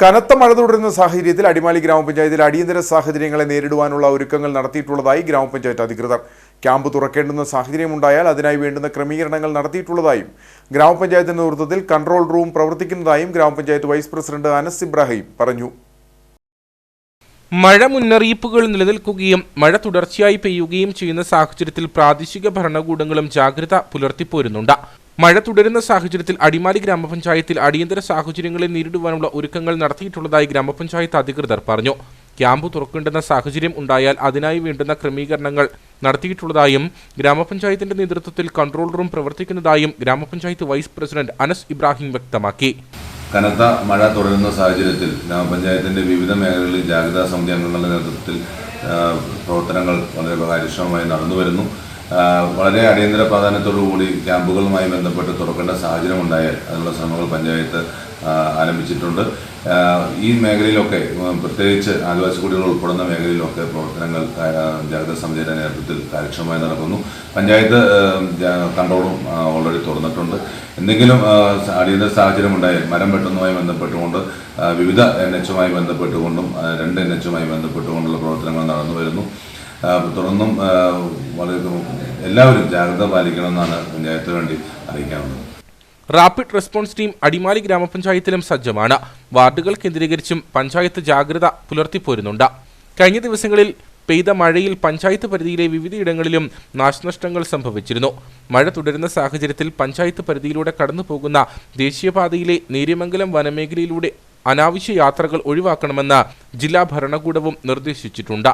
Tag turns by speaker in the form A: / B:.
A: കനത്ത മഴ തുടരുന്ന സാഹചര്യത്തിൽ അടിമാലി ഗ്രാമപഞ്ചായത്തിൽ അടിയന്തര സാഹചര്യങ്ങളെ നേരിടുവാനുള്ള ഒരുക്കങ്ങൾ നടത്തിയിട്ടുള്ളതായി ഗ്രാമപഞ്ചായത്ത് അധികൃതർ. ക്യാമ്പ് തുറക്കേണ്ടുന്ന സാഹചര്യമുണ്ടായാൽ അതിനായി വേണ്ടുന്ന ക്രമീകരണങ്ങൾ നടത്തിയിട്ടുള്ളതായും ഗ്രാമപഞ്ചായത്തിന്റെ നേതൃത്വത്തിൽ കൺട്രോൾ റൂം പ്രവർത്തിക്കുന്നതായും ഗ്രാമപഞ്ചായത്ത് വൈസ് പ്രസിഡന്റ് അനസ് ഇബ്രാഹിം പറഞ്ഞു.
B: മഴ മുന്നറിയിപ്പുകൾ നിലനിൽക്കുകയും മഴ തുടർച്ചയായി പെയ്യുകയും ചെയ്യുന്ന സാഹചര്യത്തിൽ പ്രാദേശിക ഭരണകൂടങ്ങളും ജാഗ്രത പുലർത്തിപ്പോരുന്നുണ്ട്. മഴ തുടരുന്ന സാഹചര്യത്തിൽ അടിമാലി ഗ്രാമപഞ്ചായത്തിൽ അടിയന്തര സാഹചര്യങ്ങളെ നേരിടുവാനുള്ള ഒരുക്കങ്ങൾ നടത്തിയിട്ടുള്ളതായി ഗ്രാമപഞ്ചായത്ത് അധികൃതർ പറഞ്ഞു. ക്യാമ്പ് തുറക്കേണ്ടുന്ന സാഹചര്യം ഉണ്ടായാൽ അതിനായി വേണ്ടുന്ന ക്രമീകരണങ്ങൾ നടത്തിയിട്ടുള്ളതായും ഗ്രാമപഞ്ചായത്തിന്റെ നേതൃത്വത്തിൽ കൺട്രോൾ റൂം പ്രവർത്തിക്കുന്നതായും ഗ്രാമപഞ്ചായത്ത് വൈസ് പ്രസിഡന്റ് അനസ് ഇബ്രാഹിം വ്യക്തമാക്കി.
C: കനത്ത മഴ തുടരുന്ന സാഹചര്യത്തിൽ ഗ്രാമപഞ്ചായത്തിന്റെ വിവിധ മേഖലകളിൽ ജാഗ്രതാ സമിതി അംഗങ്ങളുടെ നേതൃത്വത്തിൽ പ്രവർത്തനങ്ങൾ വളരെ കാര്യക്ഷമമായി നടന്നു വരുന്നു വളരെ അടിയന്തര പ്രാധാന്യത്തോടുകൂടി ക്യാമ്പുകളുമായി ബന്ധപ്പെട്ട് തുറക്കേണ്ട സാഹചര്യം ഉണ്ടായാൽ അതിനുള്ള ശ്രമങ്ങൾ പഞ്ചായത്ത് ആരംഭിച്ചിട്ടുണ്ട്. ഈ മേഖലയിലൊക്കെ പ്രത്യേകിച്ച് ആദിവാസി കുടികൾ ഉൾപ്പെടുന്ന മേഖലയിലൊക്കെ പ്രവർത്തനങ്ങൾ ജാഗ്രത സമിതിയുടെ നേതൃത്വത്തിൽ കാര്യക്ഷമമായി നടക്കുന്നു. പഞ്ചായത്ത് കൺട്രോളും ഓൾറെഡി തുറന്നിട്ടുണ്ട്. എന്തെങ്കിലും അടിയന്തര സാഹചര്യം ഉണ്ടായാൽ മരം വെട്ടുന്നതുമായി ബന്ധപ്പെട്ടുകൊണ്ട് വിവിധ എൻ എച്ചുമായി ബന്ധപ്പെട്ടുകൊണ്ടും രണ്ട് എൻ എച്ചുമായി ബന്ധപ്പെട്ടുകൊണ്ടുള്ള പ്രവർത്തനങ്ങൾ നടന്നു വരുന്നു തുടർന്നും വളരെ എല്ലാവരും ജാഗ്രത പാലിക്കണമെന്നാണ് പഞ്ചായത്തിന് വേണ്ടി അറിയിക്കാവുന്നത്
B: റാപ്പിഡ് റെസ്പോൺസ് ടീം അടിമാലി ഗ്രാമപഞ്ചായത്തിലും സജ്ജമാണ്. വാർഡുകൾ കേന്ദ്രീകരിച്ചും പഞ്ചായത്ത് ജാഗ്രത പുലർത്തിപ്പോരുന്നുണ്ട്. കഴിഞ്ഞ ദിവസങ്ങളിൽ പെയ്ത മഴയിൽ പഞ്ചായത്ത് പരിധിയിലെ വിവിധയിടങ്ങളിലും നാശനഷ്ടങ്ങൾ സംഭവിച്ചിരുന്നു. മഴ തുടരുന്ന സാഹചര്യത്തിൽ പഞ്ചായത്ത് പരിധിയിലൂടെ കടന്നുപോകുന്ന ദേശീയപാതയിലെ നേര്യമംഗലം വനമേഖലയിലൂടെ അനാവശ്യ യാത്രകൾ ഒഴിവാക്കണമെന്ന് ജില്ലാ ഭരണകൂടവും നിർദ്ദേശിച്ചിട്ടുണ്ട്.